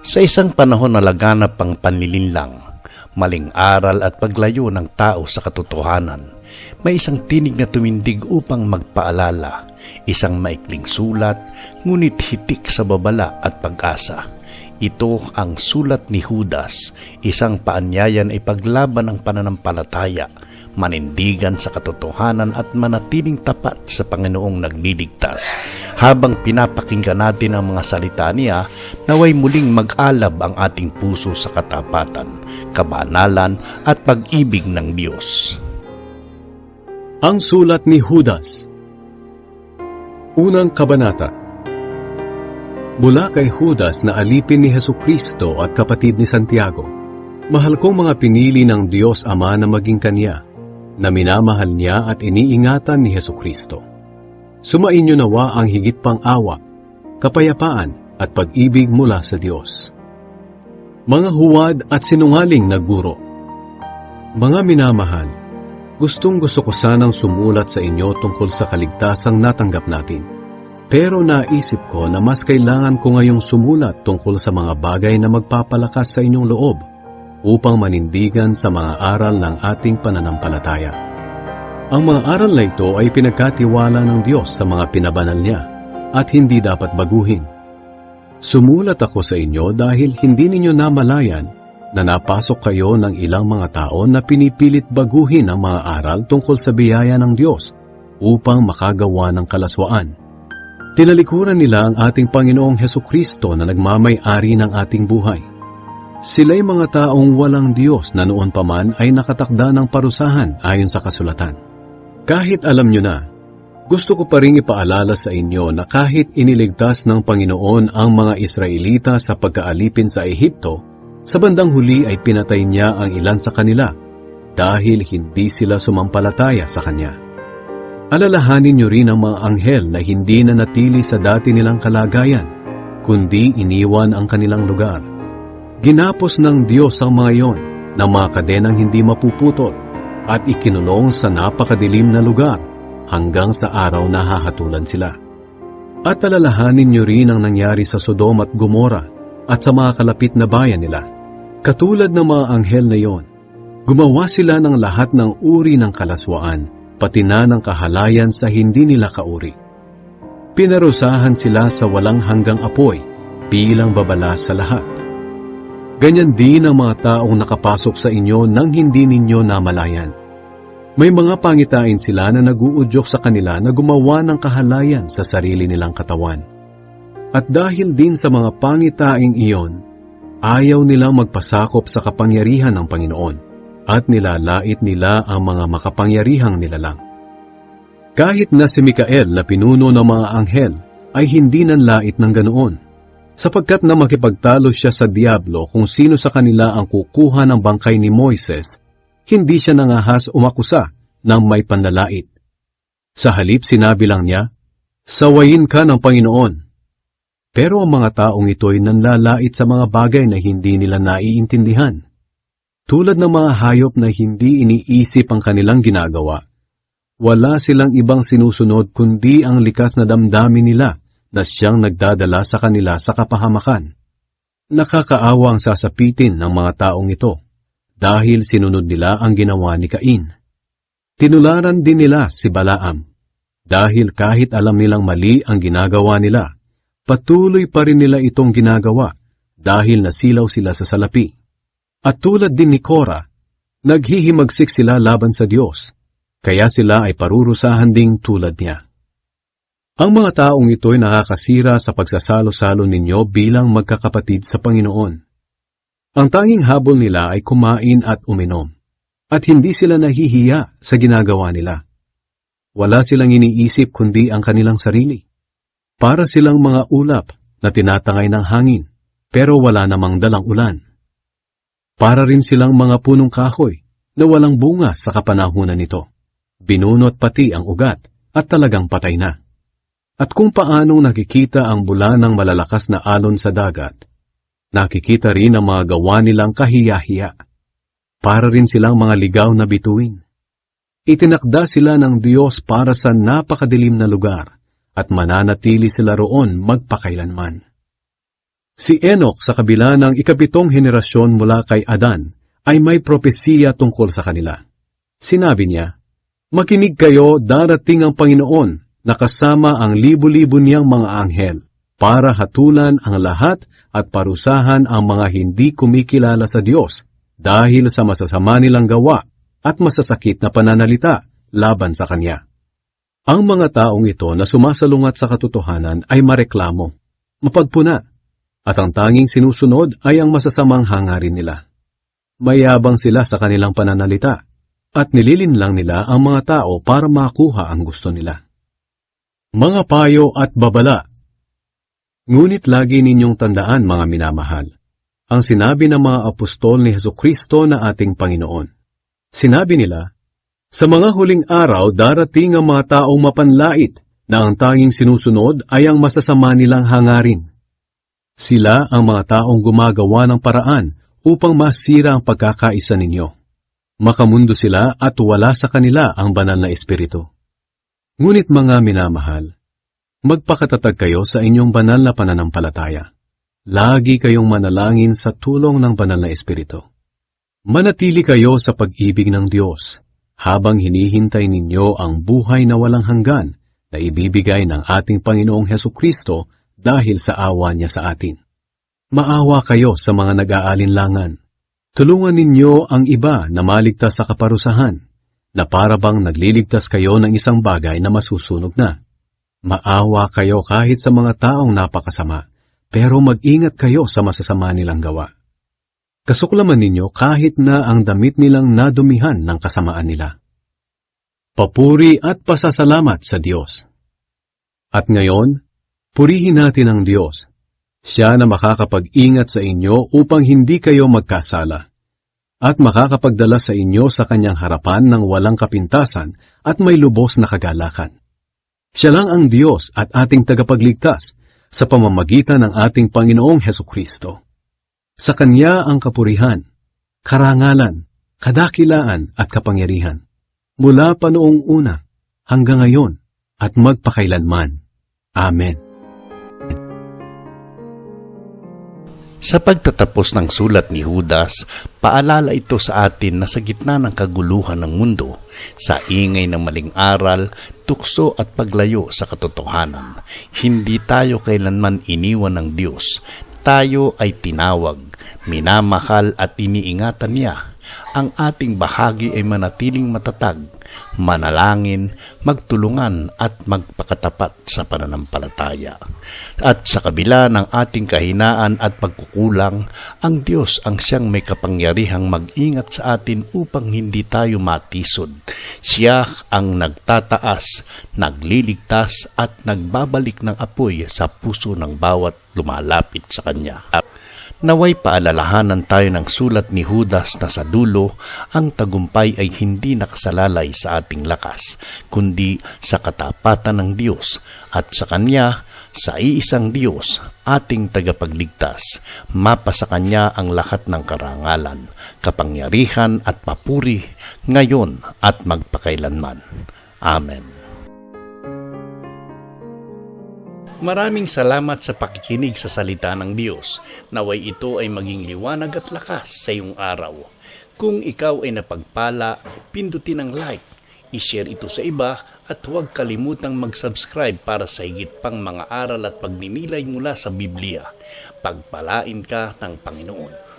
Sa isang panahon na laganap ang panlilinlang, maling aral at paglayo ng tao sa katotohanan, may isang tinig na tumindig upang magpaalala, isang maikling sulat, ngunit hitik sa babala at pag-asa. Ito ang sulat ni Judas, isang paanyayan ay paglaban ang pananampalataya, manindigan sa katotohanan at manatiling tapat sa Panginoong nagliligtas. Habang pinapakinggan natin ang mga salita niya, naway muling mag-alab ang ating puso sa katapatan, kabanalan at pag-ibig ng Diyos. Ang sulat ni Judas Unang Kabanata Mula kay Judas na alipin ni Heso Kristo at kapatid ni Santiago, mahal kong mga pinili ng Diyos Ama na maging kanya, na minamahal niya at iniingatan ni Heso Kristo. Sumainyo nawa ang higit pang awa, kapayapaan at pag-ibig mula sa Diyos. Mga huwad at sinungaling na guro, mga minamahal, gustong gusto ko sanang sumulat sa inyo tungkol sa kaligtasang natanggap natin. Pero naisip ko na mas kailangan ko ngayong sumulat tungkol sa mga bagay na magpapalakas sa inyong loob upang manindigan sa mga aral ng ating pananampalataya. Ang mga aral na ito ay pinagkatiwala ng Diyos sa mga pinabanal niya at hindi dapat baguhin. Sumulat ako sa inyo dahil hindi ninyo namalayan na napasok kayo ng ilang mga tao na pinipilit baguhin ang mga aral tungkol sa biyaya ng Diyos upang makagawa ng kalaswaan. Tinalikuran nila ang ating Panginoong Heso Kristo na nagmamay-ari ng ating buhay. Sila'y mga taong walang Diyos na noon pa man ay nakatakda ng parusahan ayon sa kasulatan. Kahit alam nyo na, gusto ko pa rin ipaalala sa inyo na kahit iniligtas ng Panginoon ang mga Israelita sa pagkaalipin sa Ehipto, sa bandang huli ay pinatay niya ang ilan sa kanila dahil hindi sila sumampalataya sa Kanya. Alalahanin niyo rin ang mga anghel na hindi na natili sa dati nilang kalagayan, kundi iniwan ang kanilang lugar. Ginapos ng Diyos ang mga iyon ng mga kadenang hindi mapuputol at ikinulong sa napakadilim na lugar hanggang sa araw na hahatulan sila. At alalahanin niyo rin ang nangyari sa Sodom at Gomora at sa mga kalapit na bayan nila. Katulad ng mga anghel na iyon, gumawa sila ng lahat ng uri ng kalaswaan pati na ng kahalayan sa hindi nila kauri. Pinarusahan sila sa walang hanggang apoy bilang babala sa lahat. Ganyan din ang mga taong nakapasok sa inyo nang hindi ninyo namalayan. May mga pangitain sila na naguudyok sa kanila na gumawa ng kahalayan sa sarili nilang katawan. At dahil din sa mga pangitaing iyon, ayaw nilang magpasakop sa kapangyarihan ng Panginoon at nilalait nila ang mga makapangyarihang nilalang. Kahit na si Mikael na pinuno ng mga anghel ay hindi nanlait ng ganoon, sapagkat na makipagtalo siya sa Diablo kung sino sa kanila ang kukuha ng bangkay ni Moises, hindi siya nangahas umakusa ng may panlalait. Sa halip sinabi lang niya, Sawayin ka ng Panginoon. Pero ang mga taong ito'y nanlalait sa mga bagay na hindi nila naiintindihan tulad ng mga hayop na hindi iniisip ang kanilang ginagawa, wala silang ibang sinusunod kundi ang likas na damdamin nila na siyang nagdadala sa kanila sa kapahamakan. Nakakaawa ang sasapitin ng mga taong ito dahil sinunod nila ang ginawa ni Cain. Tinularan din nila si Balaam dahil kahit alam nilang mali ang ginagawa nila, patuloy pa rin nila itong ginagawa dahil nasilaw sila sa salapi. At tulad din ni Cora, naghihimagsik sila laban sa Diyos, kaya sila ay parurusahan ding tulad niya. Ang mga taong ito'y nakakasira sa pagsasalo-salo ninyo bilang magkakapatid sa Panginoon. Ang tanging habol nila ay kumain at uminom, at hindi sila nahihiya sa ginagawa nila. Wala silang iniisip kundi ang kanilang sarili. Para silang mga ulap na tinatangay ng hangin, pero wala namang dalang ulan. Para rin silang mga punong kahoy na walang bunga sa kapanahunan nito. Binunot pati ang ugat at talagang patay na. At kung paanong nakikita ang bula ng malalakas na alon sa dagat, nakikita rin ang mga gawa nilang kahiyahiya. Para rin silang mga ligaw na bituin. Itinakda sila ng Diyos para sa napakadilim na lugar at mananatili sila roon magpakailanman. Si Enoch sa kabila ng ikapitong henerasyon mula kay Adan ay may propesiya tungkol sa kanila. Sinabi niya, Makinig kayo, darating ang Panginoon na kasama ang libu-libo niyang mga anghel para hatulan ang lahat at parusahan ang mga hindi kumikilala sa Diyos dahil sa masasama nilang gawa at masasakit na pananalita laban sa Kanya. Ang mga taong ito na sumasalungat sa katotohanan ay mareklamo, mapagpuna, at ang tanging sinusunod ay ang masasamang hangarin nila. Mayabang sila sa kanilang pananalita, at nililinlang nila ang mga tao para makuha ang gusto nila. Mga payo at babala Ngunit lagi ninyong tandaan mga minamahal, ang sinabi ng mga apostol ni Heso Kristo na ating Panginoon. Sinabi nila, Sa mga huling araw darating ang mga taong mapanlait na ang tanging sinusunod ay ang masasama nilang hangarin. Sila ang mga taong gumagawa ng paraan upang masira ang pagkakaisa ninyo. Makamundo sila at wala sa kanila ang banal na espiritu. Ngunit mga minamahal, magpakatatag kayo sa inyong banal na pananampalataya. Lagi kayong manalangin sa tulong ng banal na espiritu. Manatili kayo sa pag-ibig ng Diyos habang hinihintay ninyo ang buhay na walang hanggan na ibibigay ng ating Panginoong Heso Kristo dahil sa awa niya sa atin. Maawa kayo sa mga nag-aalinlangan. Tulungan ninyo ang iba na maligtas sa kaparusahan, na para bang nagliligtas kayo ng isang bagay na masusunog na. Maawa kayo kahit sa mga taong napakasama, pero mag-ingat kayo sa masasama nilang gawa. Kasuklaman ninyo kahit na ang damit nilang nadumihan ng kasamaan nila. Papuri at pasasalamat sa Diyos. At ngayon, purihin natin ang Diyos. Siya na makakapag-ingat sa inyo upang hindi kayo magkasala at makakapagdala sa inyo sa kanyang harapan ng walang kapintasan at may lubos na kagalakan. Siya lang ang Diyos at ating tagapagligtas sa pamamagitan ng ating Panginoong Heso Kristo. Sa Kanya ang kapurihan, karangalan, kadakilaan at kapangyarihan, mula pa noong una hanggang ngayon at magpakailanman. Amen. Sa pagtatapos ng sulat ni Judas, paalala ito sa atin na sa gitna ng kaguluhan ng mundo, sa ingay ng maling aral, tukso at paglayo sa katotohanan, hindi tayo kailanman iniwan ng Diyos. Tayo ay tinawag, minamahal at iniingatan niya. Ang ating bahagi ay manatiling matatag, manalangin, magtulungan at magpakatapat sa pananampalataya. At sa kabila ng ating kahinaan at pagkukulang, ang Diyos ang siyang may kapangyarihang mag-ingat sa atin upang hindi tayo matisod. Siya ang nagtataas, nagliligtas at nagbabalik ng apoy sa puso ng bawat lumalapit sa Kanya. Naway paalalahanan tayo ng sulat ni Judas na sa dulo, ang tagumpay ay hindi nakasalalay sa ating lakas, kundi sa katapatan ng Diyos at sa Kanya, sa iisang Diyos, ating tagapagligtas, mapa sa Kanya ang lahat ng karangalan, kapangyarihan at papuri, ngayon at magpakailanman. Amen. Maraming salamat sa pakikinig sa salita ng Diyos. Naway ito ay maging liwanag at lakas sa iyong araw. Kung ikaw ay napagpala, pindutin ang like, ishare ito sa iba at huwag kalimutang mag-subscribe para sa higit pang mga aral at pagninilay mula sa Biblia. Pagpalain ka ng Panginoon.